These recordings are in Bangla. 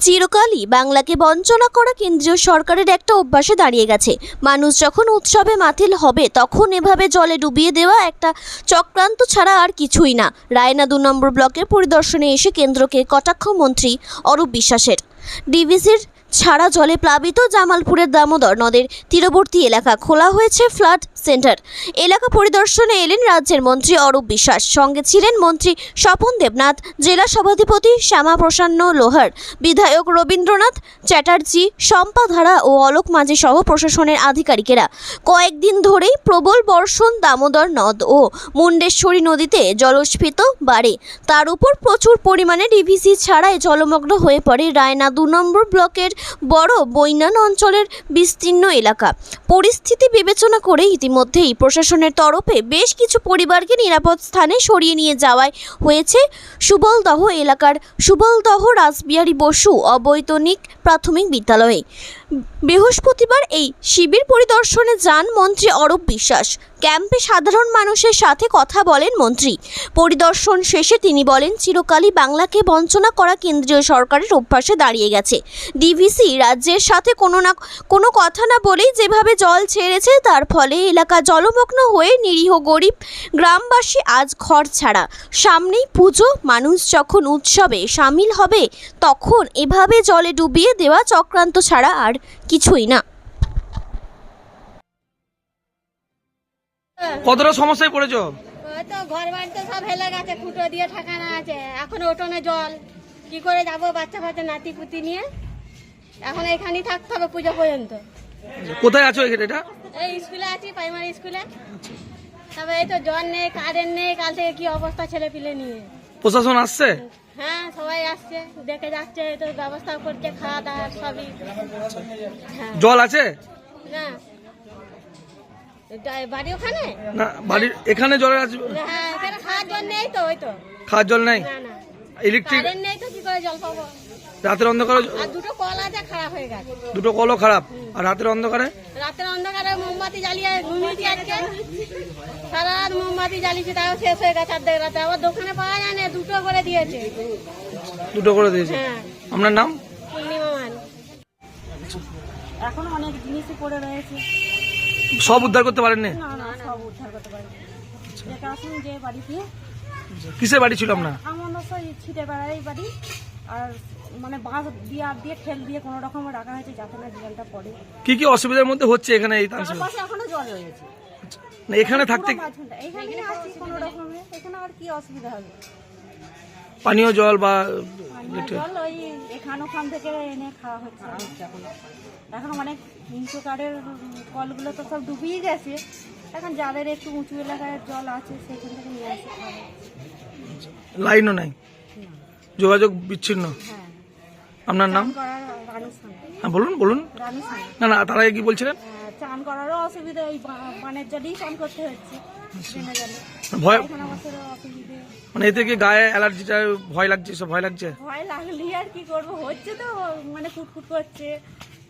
চিরকালই বাংলাকে বঞ্চনা করা কেন্দ্রীয় সরকারের একটা অভ্যাসে দাঁড়িয়ে গেছে। মানুষ যখন উৎসবে মাথিল হবে, তখন এভাবে জলে ডুবিয়ে দেওয়া একটা চক্রান্ত ছাড়া আর কিছুই না। রায়না দু নম্বর ব্লকের পরিদর্শনে এসে কেন্দ্রকে কটাক্ষ মন্ত্রী অরূপ বিশ্বাসের। ডিভিসির ছাড়া জলে প্লাবিত জামালপুরের দামোদর নদের তীরবর্তী এলাকা খোলা হয়েছে ফ্লাড সেন্টার। এলাকা পরিদর্শনে এলেন রাজ্যের মন্ত্রী অরূপ বিশ্বাস। সঙ্গে ছিলেন মন্ত্রী স্বপন দেবনাথ, জেলা সভাধিপতি শ্যামা প্রসান্ন লোহার, বিধায়ক রবীন্দ্রনাথ চ্যাটার্জি, শম্পা ধারা ও অলোক মাঝি সহ প্রশাসনের আধিকারিকেরা। কয়েকদিন ধরেই প্রবল বর্ষণ দামোদর নদ ও মুন্ডেশ্বরী নদীতে জলস্ফীত বাড়ে। তার উপর প্রচুর পরিমাণে ডিভিসি ছাড়াই জলমগ্ন হয়ে পড়ে রায়না দু নম্বর ব্লকের বড় বৈনান অঞ্চলের বিস্তীর্ণ এলাকা। পরিস্থিতি বিবেচনা করে ইতিমধ্যেই প্রশাসনের তরফে বেশ কিছু পরিবারকে নিরাপদ স্থানে সরিয়ে নিয়ে যাওয়ায় হয়েছে সুবলদহ এলাকার সুবলদহ রাসবিহারী বসু অবৈতনিক প্রাথমিক বিদ্যালয়ে। বৃহস্পতিবার এই শিবির পরিদর্শনে যান মন্ত্রী অরূপ বিশ্বাস। ক্যাম্পে সাধারণ মানুষের সাথে কথা বলেন মন্ত্রী। পরিদর্শন শেষে তিনি বলেন, চিরকালই বাংলাকে বঞ্চনা করা কেন্দ্রীয় সরকারের অভ্যাসে দাঁড়িয়ে গেছে। ডিভিসি রাজ্যের সাথে কোনো না, কোনো কথা না বলেই যেভাবে জল ছেড়েছে, তার ফলে এলাকা জলমগ্ন হয়ে নিরীহ গরিব গ্রামবাসী আজ ঘর ছাড়া। সামনেই পুজো, মানুষ যখন উৎসবে সামিল হবে, তখন এভাবে জলে ডুবিয়ে দেওয়া চক্রান্ত ছাড়া আর কিছুই না। কতটা সমস্যায় পড়েছো? ঘর বাড়িতে সব হেলে গেছে ফুটো দিয়ে ঠাকানা আছে। এখন ওটনে জল। কি করে যাব বাচ্চা বাচ্চা নাতি পুতি নিয়ে? এখন এখানেই থাকতে হবে পুজো পর্যন্ত। কোথায় আছো এটা? এই স্কুলে আছি প্রাইমারি স্কুলে। তবে এই তো জল নেই কারেন্ট নেই কাল থেকে কি অবস্থা ছেলে পিলে নিয়ে? প্রশাসন আসছে? হ্যাঁ সবাই আসছে দেখে যাচ্ছে এই তো ব্যবস্থা করছে খাওয়া দাওয়া সবই। হ্যাঁ জল আছে? না। বাড়ি ওখানে? না বাড়ির এখানে জলের আছে? হ্যাঁ এখানে খাওয়ার জল নেই তো ওই তো। খাওয়ার জল নাই? না না। ইলেকট্রিক কারেন্ট নেই তো কি করে জল পাবো? রাতের অন্ধকারে আর দুটো কল আছে খারাপ হয়ে গেছে। দুটো কলও খারাপ। আর রাতের অন্ধকারে? রাতের অন্ধকারে মোমবাতি জ্বালিয়ে ঘুমিয়েছি আজকে। সারা রাত মোমবাতি জ্বালিয়েছি তাও শেষ হয়ে গেছে অর্ধেক রাতে। আবার দোকানে পাওয়া যায় না দুটো করে দিয়েছে। দুটো করে দিয়েছে? হ্যাঁ। আপনার নাম? পূর্ণিমা মান এখন অনেক জিনিসই পড়ে রয়েছে। সব উদ্ধার করতে পারেননি? না না সব উদ্ধার করতে পারি যেটা আসুন যে বাড়িতে। কিসের বাড়ি ছিল আপনার? ছিটে বেড়াই বাড়ি। আর মানে বাঁশ দিয়ে আর দিয়ে ঠেল দিয়ে কোনো রকমে রাখা হয়েছে যাতে না জলটা পড়ে। কি কি অসুবিধার মধ্যে হচ্ছে এখানে এই এখনও জল রয়েছে। এখানে থাকতে এখানে আছি কোনো রকমে। এখানে আর কি অসুবিধা হবে? পানীয় জল বা জল ওই এখান ওখান থেকে এনে খাওয়া হচ্ছে এখন। অনেক কারের কলগুলো তো সব ডুবিয়ে গেছে। এখন যাদের একটু উঁচু এলাকায় জল আছে সেখান থেকে নিয়ে আসে লাইনও নাই? যোগাযোগ বিচ্ছিন্ন? হ্যাঁ। আপনার নাম? হ্যাঁ বলুন বলুন। না না তার কি বলছিলেন? চান করারও অসুবিধা ওই বানের জলেই চান করতে হচ্ছে ভয় মানে এতে কি গায়ে অ্যালার্জিটা ভয় লাগছে সব ভয় লাগছে? ভয় লাগলি আর কি করব হচ্ছে তো মানে ফুটফুট করছে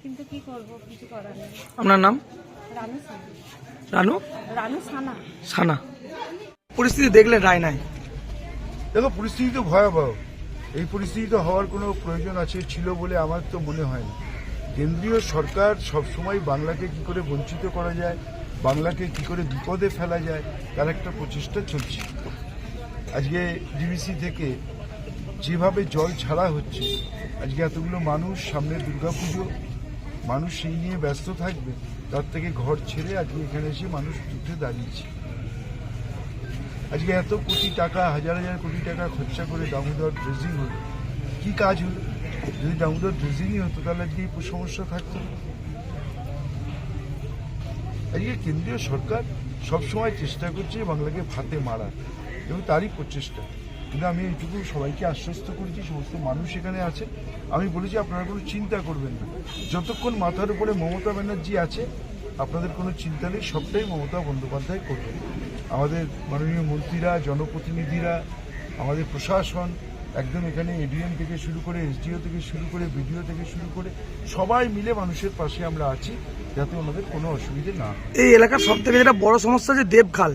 কিন্তু কি করব কিছু করার নেই। আপনার নাম? রানু রানু? রানু সানা। সানা। পরিস্থিতি দেখলেন রায় নাই দেখো পরিস্থিতি তো ভয়াবহ। এই পরিস্থিতি তো হওয়ার কোনো প্রয়োজন আছে ছিল বলে আমার তো মনে হয় না। কেন্দ্রীয় সরকার সবসময় বাংলাকে কি করে বঞ্চিত করা যায়, বাংলাকে কি করে বিপদে ফেলা যায়, তার একটা প্রচেষ্টা চলছে। আজকে ডিবিসি থেকে যেভাবে জল ছাড়া হচ্ছে, আজকে এতগুলো মানুষ সামনে দুর্গাপুজো, মানুষ সেই নিয়ে ব্যস্ত থাকবে, তার থেকে ঘর ছেড়ে আজকে এখানে এসে মানুষ উঠে দাঁড়িয়েছে। আজকে এত কোটি টাকা, হাজার হাজার কোটি টাকা খরচা করে দামোদর ড্রেজিং হলো, কি কাজ হলো? যদি দামোদর ড্রেজিংই হতো, তাহলে এই সমস্যা থাকতো। আজকে কেন্দ্রীয় সরকার সবসময় চেষ্টা করছে বাংলাকে ফাতে মারার, এবং তারই প্রচেষ্টা। কিন্তু আমি এইটুকু সবাইকে আশ্বস্ত করেছি, সমস্ত মানুষ এখানে আছে। আমি বলেছি, আপনারা কোনো চিন্তা করবেন না। যতক্ষণ মাথার উপরে মমতা ব্যানার্জি আছে, আপনাদের কোনো চিন্তা নেই, সবটাই মমতা বন্দ্যোপাধ্যায় করবেন আমাদের মাননীয় মন্ত্রীরা, জনপ্রতিনিধিরা, আমাদের প্রশাসন একদম এখানে এডিএম থেকে শুরু করে এসডিও থেকে শুরু করে বিডিও থেকে শুরু করে সবাই মিলে মানুষের পাশে আমরা আছি যাতে ওনাদের কোনো অসুবিধে না এই এলাকার সব থেকে যেটা বড় সমস্যা যে দেবখাল।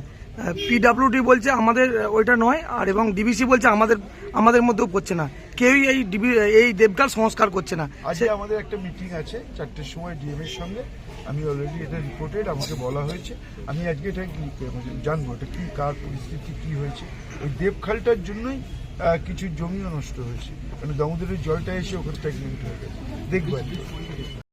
পিডাব্লিউডি বলছে আমাদের ওইটা নয় আর এবং ডিবিসি বলছে আমাদের আমাদের মধ্যেও পড়ছে না। কেউই এই ডিবি এই দেবকাল সংস্কার করছে না। আজকে আমাদের একটা মিটিং আছে চারটের সময় ডিএম এর সঙ্গে। আমি অলরেডি এটা রিপোর্টেড আমাকে বলা হয়েছে। আমি আজকে এটা কি জানব এটা কি কার পরিস্থিতি কি হয়েছে? ওই দেবখালটার জন্যই কিছু জমিও নষ্ট হয়েছে মানে দামোদরের জলটা এসে ওখানটা হয়ে গেছে দেখব একটু।